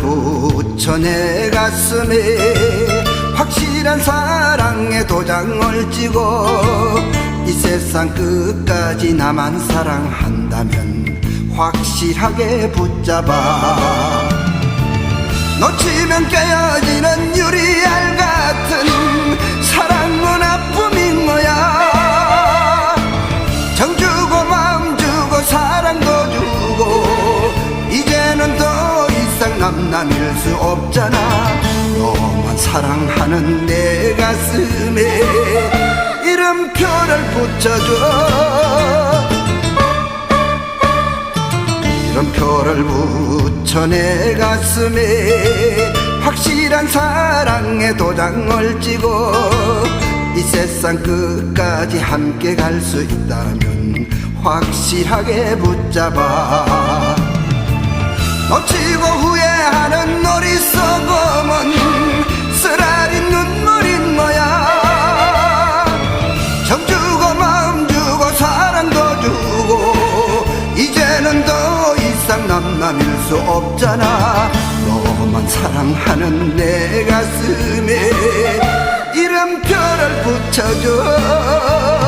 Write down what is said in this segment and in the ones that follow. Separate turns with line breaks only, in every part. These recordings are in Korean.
붙여 내 가슴에 확실한 사랑의 도장을 찍어 이 세상 끝까지 나만 사랑한다면 확실하게 붙잡아 놓치면 깨어지는 유리알과 상 남남일 수 없잖아. 너만 사랑하는 내 가슴에 이름표를 붙여줘. 이름표를 붙여 내 가슴에 확실한 사랑의 도장을 찍어. 이 세상 끝까지 함께 갈 수 있다면 확실하게 붙잡아 놓치고 후회하는 어리석음은 쓰라린 눈물인 거야. 정 주고 마음 주고 사랑도 주고 이제는 더 이상 남남일 수 없잖아. 너만 사랑하는 내 가슴에 이름표를 붙여줘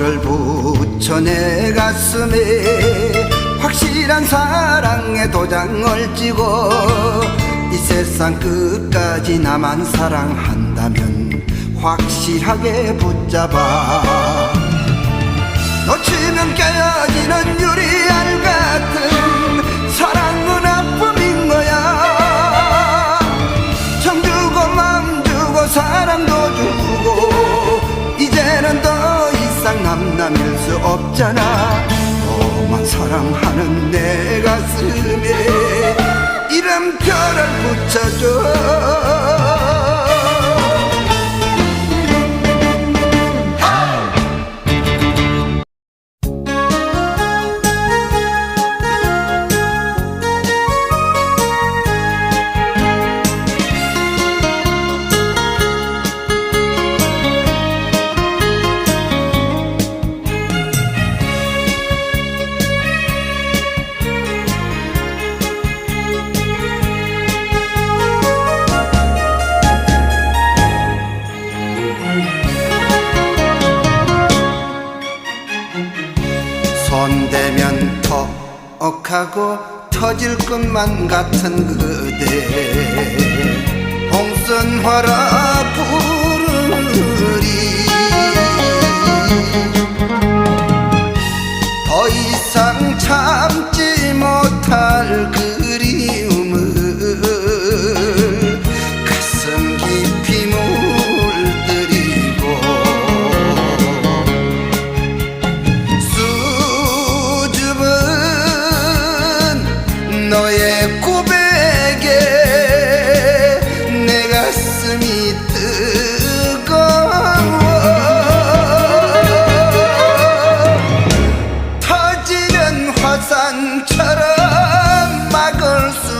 이름표를 붙여 내 가슴에 확실한 사랑의 도장을 찍어 이 세상 끝까지 나만 사랑한다면 확실하게 붙잡아. 놓치면 깨어지는 유리알 같은 사랑은 아픔인 거야. 정 주고 마음 주고 사랑도 주고 남남일 수 없잖아. 너만 사랑하는 내 가슴에 이름표를 붙여줘 턱하고 터질 것만 같은 그대. 홍선화라 부르리. 더 이상 참지 못할 그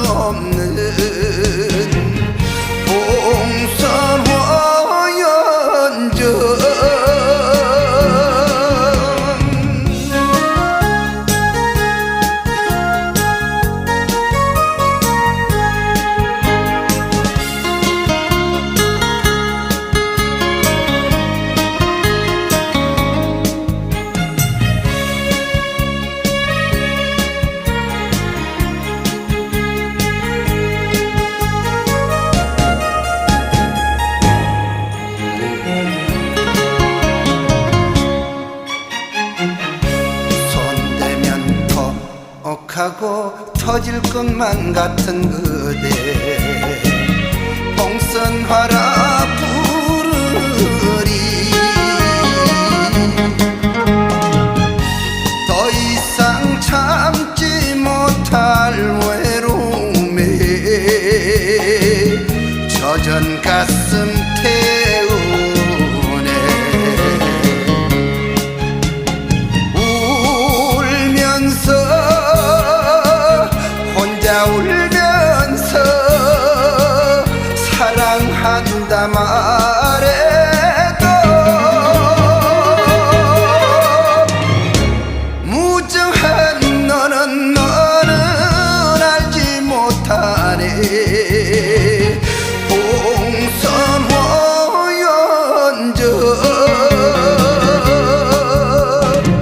anne 천만 같은 그대. 봉선화라 부르리. 더 이상 참 사랑한다 말해.